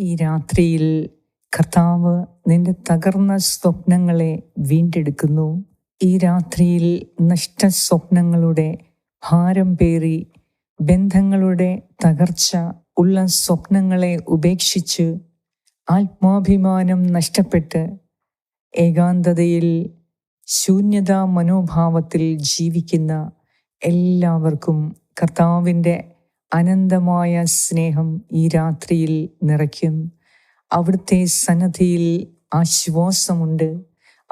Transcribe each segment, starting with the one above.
ഈ രാത്രിയിൽ കർത്താവ് നിന്റെ തകർന്ന സ്വപ്നങ്ങളെ വീണ്ടെടുക്കുന്നു. ഈ രാത്രിയിൽ നഷ്ട സ്വപ്നങ്ങളുടെ ഭാരം പേറി ബന്ധങ്ങളുടെ തകർച്ച ഉള്ള സ്വപ്നങ്ങളെ ഉപേക്ഷിച്ച് ആത്മാഭിമാനം നഷ്ടപ്പെട്ട് ഏകാന്തതയിൽ ശൂന്യതാ മനോഭാവത്തിൽ ജീവിക്കുന്ന എല്ലാവർക്കും കർത്താവിന്റെ അനന്തമായ സ്നേഹം ഈ രാത്രിയിൽ നിറയ്ക്കും. അവിടുത്തെ സന്നദ്ധിയിൽ ആശ്വാസമുണ്ട്.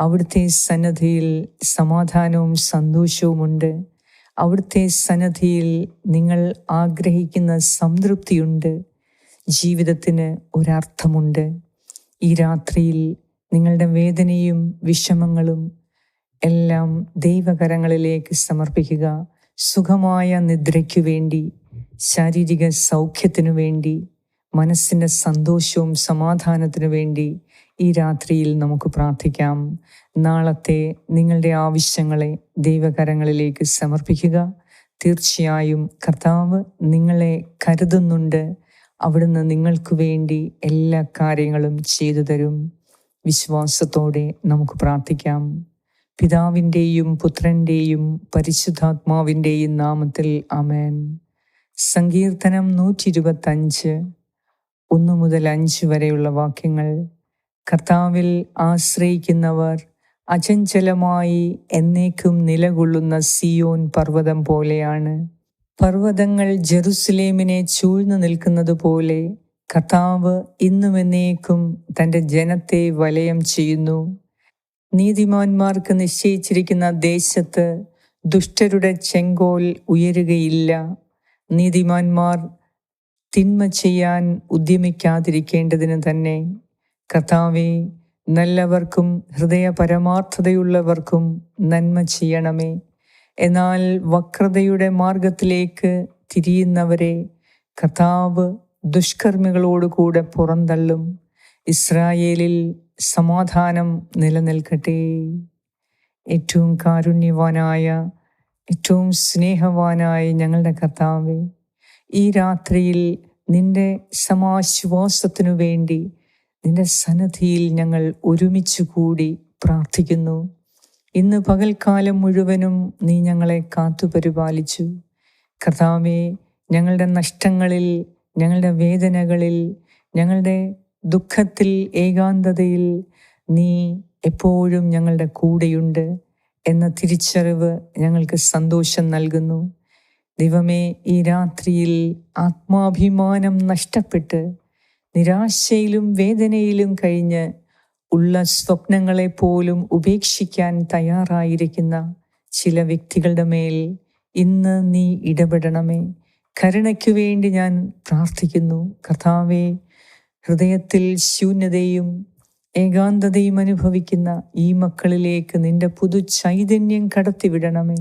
അവിടുത്തെ സന്നദ്ധിയിൽ സമാധാനവും സന്തോഷവുമുണ്ട്. അവിടുത്തെ സന്നദ്ധിയിൽ നിങ്ങൾ ആഗ്രഹിക്കുന്ന സംതൃപ്തിയുണ്ട്. ജീവിതത്തിന് ഒരർത്ഥമുണ്ട്. ഈ രാത്രിയിൽ നിങ്ങളുടെ വേദനയും വിഷമങ്ങളും എല്ലാം ദൈവകരങ്ങളിലേക്ക് സമർപ്പിക്കുക. സുഖമായ നിദ്രയ്ക്കു വേണ്ടി ശാരീരിക സൗഖ്യത്തിനു വേണ്ടി മനസ്സിന്റെ സന്തോഷവും സമാധാനത്തിനു വേണ്ടി ഈ രാത്രിയിൽ നമുക്ക് പ്രാർത്ഥിക്കാം. നാളത്തെ നിങ്ങളുടെ ആവശ്യങ്ങളെ ദൈവകരങ്ങളിലേക്ക് സമർപ്പിക്കുക. തീർച്ചയായും കർത്താവ് നിങ്ങളെ കരുതുന്നുണ്ട്. അവിടുന്ന് നിങ്ങൾക്ക് വേണ്ടി എല്ലാ കാര്യങ്ങളും ചെയ്തു തരും. വിശ്വാസത്തോടെ നമുക്ക് പ്രാർത്ഥിക്കാം. പിതാവിന്റെയും പുത്രന്റെയും പരിശുദ്ധാത്മാവിന്റെയും നാമത്തിൽ അമേൻ സങ്കീർത്തനം നൂറ്റി ഇരുപത്തഞ്ച് ഒന്നു മുതൽ അഞ്ച് വരെയുള്ള വാക്യങ്ങൾ. കർത്താവിൽ ആശ്രയിക്കുന്നവർ അചഞ്ചലമായി എന്നേക്കും നിലകൊള്ളുന്ന സിയോൻ പർവതം പോലെയാണ്. പർവതങ്ങൾ ജെറുസലേമിനെ ചൂഴ്ന്നു നിൽക്കുന്നത് പോലെ കർത്താവ് ഇന്നും എന്നേക്കും തന്റെ ജനത്തെ വലയം ചെയ്യുന്നു. നീതിമാന്മാർക്ക് നിശ്ചയിച്ചിരിക്കുന്ന ദേശത്ത് ദുഷ്ടരുടെ ചെങ്കോൽ ഉയരുകയില്ല. നീതിമാന്മാർ തിന്മ ചെയ്യാൻ ഉദ്യമിക്കാതിരിക്കേണ്ടതിന് തന്നെ കർത്താവെ നല്ലവർക്കും ഹൃദയ പരമാർത്ഥതയുള്ളവർക്കും നന്മ ചെയ്യണമേ. എന്നാൽ വക്രതയുടെ മാർഗത്തിലേക്ക് തിരിയുന്നവരെ കർത്താവ് ദുഷ്കർമ്മികളോടുകൂടെ പുറന്തള്ളും. ഇസ്രായേലിൽ സമാധാനം നിലനിൽക്കട്ടെ. ഏറ്റവും കാരുണ്യവാനായ ഏറ്റവും സ്നേഹവാനായ ഞങ്ങളുടെ കർത്താവെ ഈ രാത്രിയിൽ നിന്റെ സമാശ്വാസത്തിനു വേണ്ടി നിന്റെ സന്നദ്ധിയിൽ ഞങ്ങൾ ഒരുമിച്ച് കൂടി പ്രാർത്ഥിക്കുന്നു. ഇന്ന് പകൽക്കാലം മുഴുവനും നീ ഞങ്ങളെ കാത്തുപരിപാലിച്ചു കർത്താവെ ഞങ്ങളുടെ നഷ്ടങ്ങളിൽ ഞങ്ങളുടെ വേദനകളിൽ ഞങ്ങളുടെ ദുഃഖത്തിൽ ഏകാന്തതയിൽ നീ എപ്പോഴും ഞങ്ങളുടെ കൂടെയുണ്ട്. എന്ന തിരിച്ചറിവ് ഞങ്ങൾക്ക് സന്തോഷം നൽകുന്നു. ദൈവമേ ഈ രാത്രിയിൽ ആത്മാഭിമാനം നഷ്ടപ്പെട്ട് നിരാശയിലും വേദനയിലും കഴിഞ്ഞ് ഉള്ള സ്വപ്നങ്ങളെ പോലും ഉപേക്ഷിക്കാൻ തയ്യാറായിരിക്കുന്ന ചില വ്യക്തികളുടെ മേൽ ഇന്ന് നീ ഇടപെടണമേ. കരുണയ്ക്കു വേണ്ടി ഞാൻ പ്രാർത്ഥിക്കുന്നു. കഥാവേ ഹൃദയത്തിൽ ശൂന്യതയും ഏകാന്തതയും അനുഭവിക്കുന്ന ഈ മക്കളിലേക്ക് നിന്റെ പുതു ചൈതന്യം കടത്തിവിടണമേ.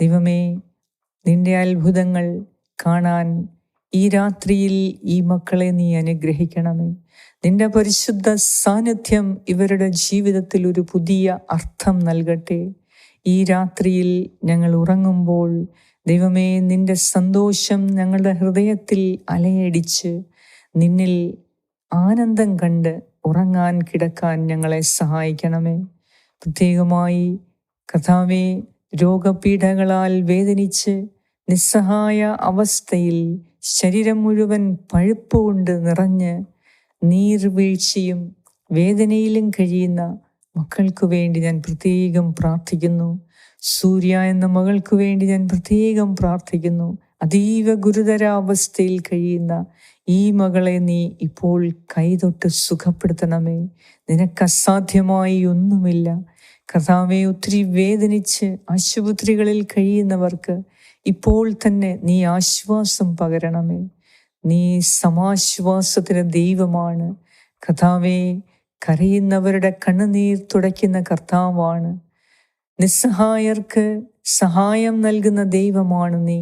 ദൈവമേ നിന്റെ അത്ഭുതങ്ങൾ കാണാൻ ഈ രാത്രിയിൽ ഈ മക്കളെ നീ അനുഗ്രഹിക്കണമേ. നിന്റെ പരിശുദ്ധ സാന്നിധ്യം ഇവരുടെ ജീവിതത്തിൽ ഒരു പുതിയ അർത്ഥം നൽകട്ടെ. ഈ രാത്രിയിൽ ഞങ്ങൾ ഉറങ്ങുമ്പോൾ ദൈവമേ നിന്റെ സന്തോഷം ഞങ്ങളുടെ ഹൃദയത്തിൽ അലയടിച്ച് നിന്നിൽ ആനന്ദം കണ്ട് ഉറങ്ങാൻ കിടക്കാൻ ഞങ്ങളെ സഹായിക്കണമേ. പ്രത്യേകമായി കഥാവെ രോഗപീഠകളാൽ വേദനിച്ച് നിസ്സഹായ അവസ്ഥയിൽ ശരീരം മുഴുവൻ പഴുപ്പ് കൊണ്ട് നിറഞ്ഞ് നീർവീഴ്ചയും വേദനയിലും കഴിയുന്ന മക്കൾക്ക് വേണ്ടി ഞാൻ പ്രത്യേകം പ്രാർത്ഥിക്കുന്നു. സൂര്യ എന്ന മകൾക്ക് വേണ്ടി ഞാൻ പ്രത്യേകം പ്രാർത്ഥിക്കുന്നു. അതീവ ഗുരുതരാവസ്ഥയിൽ കഴിയുന്ന ഈ മകളെ നീ ഇപ്പോൾ കൈതൊട്ട് സുഖപ്പെടുത്തണമേ. നിനക്ക് അസാധ്യമായി ഒന്നുമില്ല. കർത്താവെ ഒത്തിരി വേദനിച്ച് ആശുപത്രികളിൽ കഴിയുന്നവർക്ക് ഇപ്പോൾ തന്നെ നീ ആശ്വാസം പകരണമേ. നീ സമാശ്വാസത്തിന് ദൈവമാണ്. കർത്താവെ കരയുന്നവരുടെ കണ്ണുനീർ തുടയ്ക്കുന്ന കർത്താവാണ്. നിസ്സഹായർക്ക് സഹായം നൽകുന്ന ദൈവമാണ് നീ.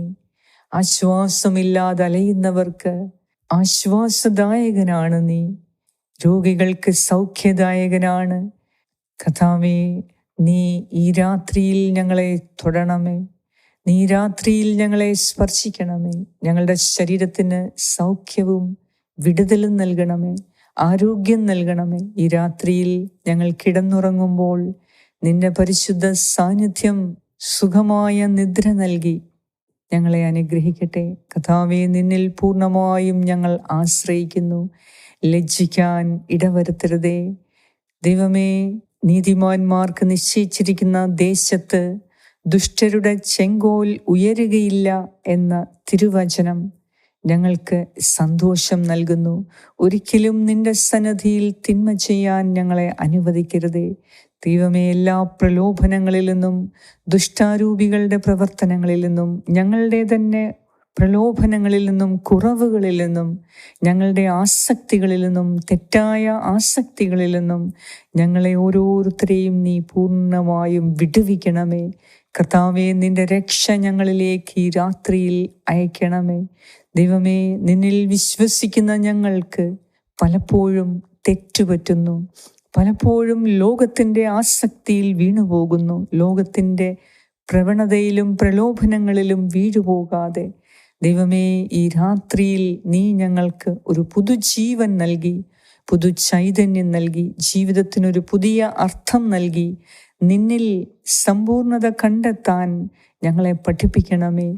ആശ്വാസമില്ലാതെ അലയുന്നവർക്ക് ആശ്വാസദായകനാണ് നീ. രോഗികൾക്ക് സൗഖ്യദായകനാണ്. കഥാവേ നീ ഈ രാത്രിയിൽ ഞങ്ങളെ തൊടണമേ. നീ രാത്രിയിൽ ഞങ്ങളെ സ്പർശിക്കണമേ. ഞങ്ങളുടെ ശരീരത്തിന് സൗഖ്യവും വിടുതലും നൽകണമേ. ആരോഗ്യം നൽകണമേ. ഈ രാത്രിയിൽ ഞങ്ങൾ കിടന്നുറങ്ങുമ്പോൾ നിന്റെ പരിശുദ്ധ സാന്നിധ്യം സുഖമായ നിദ്ര നൽകി ഞങ്ങളെ അനുഗ്രഹിക്കട്ടെ. കഥാവെ നിന്നിൽ പൂർണമായും ഞങ്ങൾ ആശ്രയിക്കുന്നു. ലജ്ജിക്കാൻ ഇടവരുത്തരുതേ. ദൈവമേ നീതിമാന്മാർക്ക് നിശ്ചയിച്ചിരിക്കുന്ന ദേശത്ത് ദുഷ്ടരുടെ ചെങ്കോൽ ഉയരുകയില്ല എന്ന തിരുവചനം ഞങ്ങൾക്ക് സന്തോഷം നൽകുന്നു. ഒരിക്കലും നിന്റെ സന്നദ്ധിയിൽ തിന്മ ചെയ്യാൻ ഞങ്ങളെ അനുവദിക്കരുതേ. ദൈവമേ എല്ലാ പ്രലോഭനങ്ങളിൽ നിന്നും ദുഷ്ടാരൂപികളുടെ പ്രവർത്തനങ്ങളിൽ നിന്നും ഞങ്ങളുടെ തന്നെ പ്രലോഭനങ്ങളിൽ നിന്നും കുറവുകളിൽ നിന്നും ഞങ്ങളുടെ ആസക്തികളിൽ നിന്നും തെറ്റായ ആസക്തികളിൽ നിന്നും ഞങ്ങളെ ഓരോരുത്തരെയും നീ പൂർണമായും വിടുവിക്കണമേ. കർത്താവെ നിന്റെ രക്ഷ ഞങ്ങളിലേക്ക് ഈ രാത്രിയിൽ അയക്കണമേ. ദൈവമേ നിന്നിൽ വിശ്വസിക്കുന്ന ഞങ്ങൾക്ക് പലപ്പോഴും തെറ്റുപറ്റുന്നു. പലപ്പോഴും ലോകത്തിന്റെ ആസക്തിയിൽ വീണുപോകുന്നു. ലോകത്തിന്റെ പ്രവണതയിലും പ്രലോഭനങ്ങളിലും വീഴുപോകാതെ. ദൈവമേ ഈ രാത്രിയിൽ നീ ഞങ്ങൾക്ക് ഒരു പുതുജീവൻ നൽകി പുതു ചൈതന്യം നൽകി ജീവിതത്തിനൊരു പുതിയ അർത്ഥം നൽകി. നിന്നിൽ സമ്പൂർണത കണ്ടെത്താൻ ഞങ്ങളെ പഠിപ്പിക്കണമേ.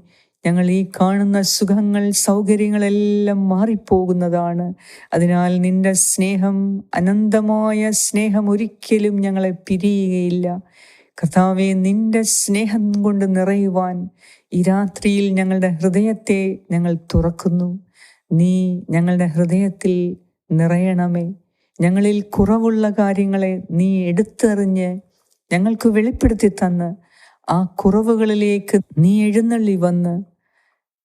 ഞങ്ങൾ ഈ കാണുന്ന സുഖങ്ങൾ സൗകര്യങ്ങളെല്ലാം മാറിപ്പോകുന്നതാണ്. അതിനാൽ നിന്റെ സ്നേഹം അനന്തമായ സ്നേഹം ഒരിക്കലും ഞങ്ങളെ പിരിയുകയില്ല. കർത്താവെ നിന്റെ സ്നേഹം കൊണ്ട് നിറയുവാൻ ഈ രാത്രിയിൽ ഞങ്ങളുടെ ഹൃദയത്തെ ഞങ്ങൾ തുറക്കുന്നു. നീ ഞങ്ങളുടെ ഹൃദയത്തിൽ നിറയണമേ. ഞങ്ങളിൽ കുറവുള്ള കാര്യങ്ങളെ നീ എടുത്തെറിഞ്ഞ് ഞങ്ങൾക്ക് വെളിപ്പെടുത്തി തന്ന്. ആ കുറവുകളിലേക്ക് നീ എഴുന്നള്ളി വന്ന്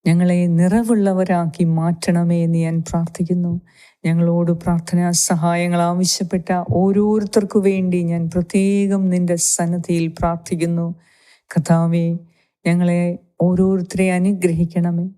ഞങ്ങളെ നിറവുള്ളവരാക്കി മാറ്റണമേ എന്ന് ഞാൻ പ്രാർത്ഥിക്കുന്നു. ഞങ്ങളോട് പ്രാർത്ഥനാ സഹായങ്ങൾ ആവശ്യപ്പെട്ട ഓരോരുത്തർക്കു വേണ്ടി ഞാൻ പ്രത്യേകം നിന്റെ സന്നദ്ധിയിൽ പ്രാർത്ഥിക്കുന്നു. കഥാവേ ഞങ്ങളെ ഓരോരുത്തരെ അനുഗ്രഹിക്കണമേ.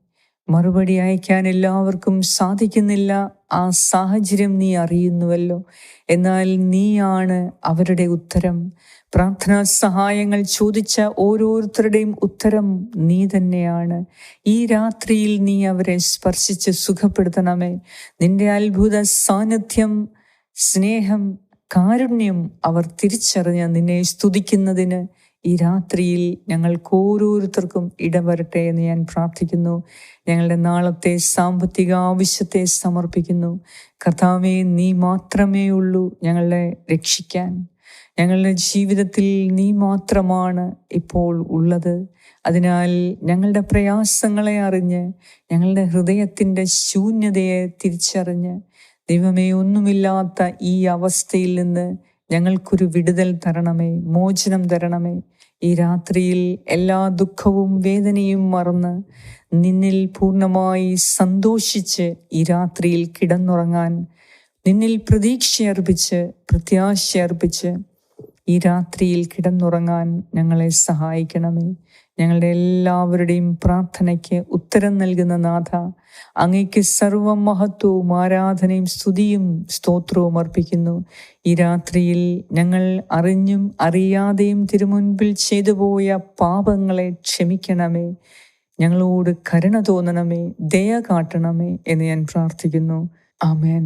മറുപടി അയക്കാൻ എല്ലാവർക്കും സാധിക്കുന്നില്ല. ആ സാഹചര്യം നീ അറിയുന്നുവല്ലോ. എന്നാൽ നീയാണ് അവരുടെ ഉത്തരം. പ്രാർത്ഥനാ സഹായങ്ങൾ ചോദിച്ച ഓരോരുത്തരുടെയും ഉത്തരം നീ തന്നെയാണ്. ഈ രാത്രിയിൽ നീ അവരെ സ്പർശിച്ച് സുഖപ്പെടുത്തണമേ. നിന്റെ അത്ഭുത സാന്നിധ്യം സ്നേഹം കാരുണ്യം അവർ തിരിച്ചറിഞ്ഞ് നിന്നെ സ്തുതിക്കുന്നതിന് ഈ രാത്രിയിൽ ഞങ്ങൾക്ക് ഓരോരുത്തർക്കും ഇടവരട്ടെ എന്ന് ഞാൻ പ്രാർത്ഥിക്കുന്നു. ഞങ്ങളുടെ നാളത്തെ സാമ്പത്തിക ആവശ്യത്തെ സമർപ്പിക്കുന്നു. കർത്താവെ നീ മാത്രമേ ഉള്ളൂ ഞങ്ങളെ രക്ഷിക്കാൻ. ഞങ്ങളുടെ ജീവിതത്തിൽ നീ മാത്രമാണ് ഇപ്പോൾ ഉള്ളത്. അതിനാൽ ഞങ്ങളുടെ പ്രയാസങ്ങളെ അറിഞ്ഞ് ഞങ്ങളുടെ ഹൃദയത്തിന്റെ ശൂന്യതയെ തിരിച്ചറിഞ്ഞ് ദൈവമേ ഒന്നുമില്ലാത്ത ഈ അവസ്ഥയിൽ നിന്ന് ഞങ്ങൾക്കൊരു വിടുതൽ തരണമേ മോചനം തരണമേ. ഈ രാത്രിയിൽ എല്ലാ ദുഃഖവും വേദനയും മറന്ന് നിന്നിൽ പൂർണമായി സന്തോഷിച്ച് ഈ രാത്രിയിൽ കിടന്നുറങ്ങാൻ നിന്നിൽ പ്രതീക്ഷയർപ്പിച്ച് പ്രത്യാശയർപ്പിച്ച് ഈ രാത്രിയിൽ കിടന്നുറങ്ങാൻ ഞങ്ങളെ സഹായിക്കണമേ. ഞങ്ങളുടെ എല്ലാവരുടെയും പ്രാർത്ഥനയ്ക്ക് ഉത്തരം നൽകുന്ന നാഥ അങ്ങയ്ക്ക് സർവ മഹത്വവും ആരാധനയും സ്തുതിയും സ്തോത്രവും അർപ്പിക്കുന്നു. ഈ രാത്രിയിൽ ഞങ്ങൾ അറിഞ്ഞും അറിയാതെയും തിരുമുൻപിൽ ചെയ്തു പോയ പാപങ്ങളെ ക്ഷമിക്കണമേ. ഞങ്ങളോട് കരുണ തോന്നണമേ ദയ കാട്ടണമേ എന്ന് ഞാൻ പ്രാർത്ഥിക്കുന്നു. ആമേൻ.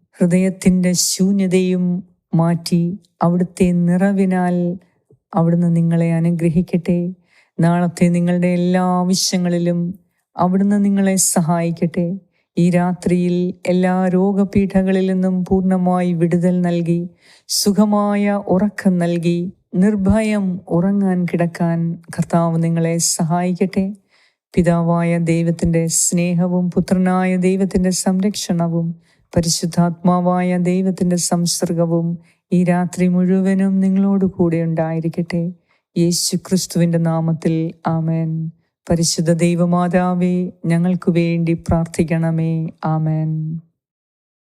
ഹൃദയത്തിന്റെ ശൂന്യതയും മാറ്റി അവിടുത്തെ നിറവിനാൽ അവിടുന്ന് നിങ്ങളെ അനുഗ്രഹിക്കട്ടെ. നാളത്തെ നിങ്ങളുടെ എല്ലാ ആവശ്യങ്ങളിലും അവിടുന്ന് നിങ്ങളെ സഹായിക്കട്ടെ. ഈ രാത്രിയിൽ എല്ലാ രോഗപീഠകളിൽ നിന്നും പൂർണമായി വിടുതൽ നൽകി സുഖമായ ഉറക്കം നൽകി നിർഭയം ഉറങ്ങാൻ കിടക്കാൻ കർത്താവ് നിങ്ങളെ സഹായിക്കട്ടെ. പിതാവായ ദൈവത്തിന്റെ സ്നേഹവും പുത്രനായ ദൈവത്തിന്റെ സംരക്ഷണവും പരിശുദ്ധാത്മാവായ ദൈവത്തിന്റെ സംസർഗവും ഈ രാത്രി മുഴുവനും നിങ്ങളോട് കൂടെ ഉണ്ടായിരിക്കട്ടെ. യേശു ക്രിസ്തുവിന്റെ നാമത്തിൽ ആമേൻ. പരിശുദ്ധ ദൈവമാതാവേ ഞങ്ങൾക്ക് വേണ്ടി പ്രാർത്ഥിക്കണമേ. ആമേൻ.